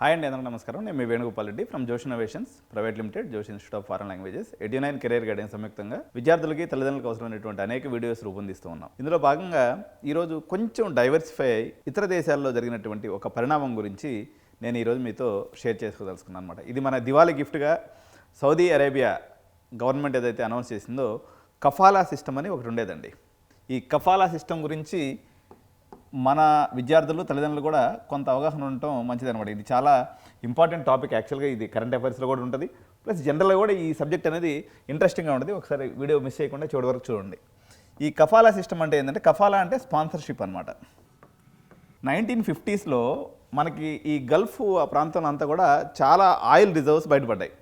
Hi అండి అందరికీ నమస్కారం. నేను మీ Venugopal Reddy from Josh innovations private limited Josh institute of foreign languages eighty nine career guidance సంయుక్తంగా విద్యార్థులకి తల్లిదండ్రులకు అవసరమైనటువంటి అనేక వీడియోస్ రూపొందిస్తూ ఉన్నాం. ఇందులో భాగంగా ఈరోజు కొంచెం డైవర్సిఫై అయి ఇతర దేశాల్లో జరిగినటువంటి ఒక పరిణామం గురించి నేను ఈరోజు మీతో షేర్ చేసుకోదలుచుకున్నాను అనమాట ఇది మన దివాళీ గిఫ్ట్గా సౌదీ అరేబియా గవర్నమెంట్ ఏదైతే అనౌన్స్ చేసిందో కఫాలా సిస్టమ్ అని ఒకటి ఉండేదండి. ఈ కఫాలా సిస్టమ్ గురించి మన విద్యార్థులు తల్లిదండ్రులు కూడా కొంత అవగాహన ఉండటం మంచిది అనమాట ఇది చాలా ఇంపార్టెంట్ టాపిక్. యాక్చువల్గా ఇది కరెంట్ అఫైర్స్లో కూడా ఉంటుంది. ప్లస్ జనరల్గా కూడా ఈ సబ్జెక్ట్ అనేది ఇంట్రెస్టింగ్గా ఉంటుంది. ఒకసారి వీడియో మిస్ చేయకుండా చివరి వరకు చూడండి. ఈ కఫాలా సిస్టమ్ అంటే ఏంటంటే కఫాలా అంటే స్పాన్సర్షిప్ అనమాట నైన్టీన్ ఫిఫ్టీస్లో మనకి ఈ గల్ఫ్ ఆ ప్రాంతంలో అంతా కూడా చాలా ఆయిల్ రిజర్వ్స్ బయటపడ్డాయి.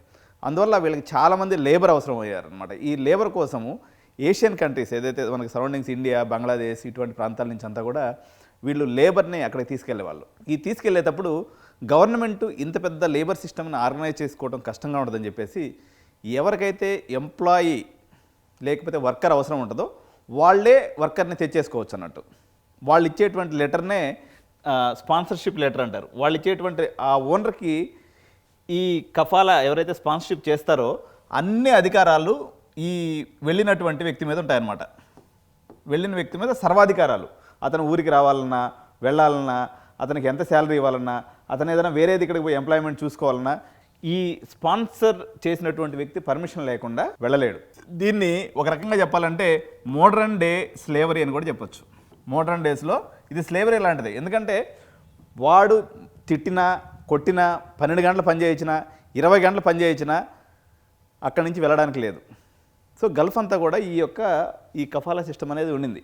అందువల్ల వీళ్ళకి చాలామంది లేబర్ అవసరం అయ్యారనమాట ఈ లేబర్ కోసము ఏషియన్ కంట్రీస్ ఏదైతే మనకి సరౌండింగ్స్ ఇండియా బంగ్లాదేశ్ ఇటువంటి ప్రాంతాల నుంచి అంతా కూడా వీళ్ళు లేబర్ని అక్కడికి తీసుకెళ్ళేవాళ్ళు. ఈ తీసుకెళ్ళేటప్పుడు గవర్నమెంట్ ఇంత పెద్ద లేబర్ సిస్టమ్ని ఆర్గనైజ్ చేసుకోవడం కష్టంగా ఉంటుందని చెప్పేసి ఎవరికైతే ఎంప్లాయీ లేకపోతే వర్కర్ అవసరం ఉంటుందో వాళ్ళే వర్కర్ని తెచ్చేసుకోవచ్చు అన్నట్టు. వాళ్ళు ఇచ్చేటువంటి లెటర్నే స్పాన్సర్షిప్ లెటర్ అంటారు. వాళ్ళు ఇచ్చేటువంటి ఆ ఓనర్కి ఈ కఫాలా ఎవరైతే స్పాన్సర్షిప్ చేస్తారో అన్ని అధికారాలు ఈ వెళ్ళినటువంటి వ్యక్తి మీద ఉంటాయన్నమాట. వెళ్ళిన వ్యక్తి మీద సర్వాధికారాలు. అతను ఊరికి రావాలన్నా వెళ్ళాలన్నా అతనికి ఎంత శాలరీ ఇవ్వాలన్నా అతను ఏదైనా వేరేది ఇక్కడికి పోయి ఎంప్లాయ్మెంట్ చూసుకోవాలన్నా ఈ స్పాన్సర్ చేసినటువంటి వ్యక్తి పర్మిషన్ లేకుండా వెళ్ళలేడు. దీన్ని ఒక రకంగా చెప్పాలంటే మోడర్న్ డే స్లేవరీ అని కూడా చెప్పొచ్చు. మోడర్న్ డేస్లో ఇది స్లేవరీ లాంటిది. ఎందుకంటే వాడు తిట్టినా కొట్టినా పన్నెండు గంటలు పని చేయించినా ఇరవై గంటలు పని చేయించినా అక్కడి నుంచి వెళ్ళడానికి లేదు. సో గల్ఫ్ అంతా కూడా ఈ యొక్క ఈ కఫాలా సిస్టమ్ అనేది ఉండింది.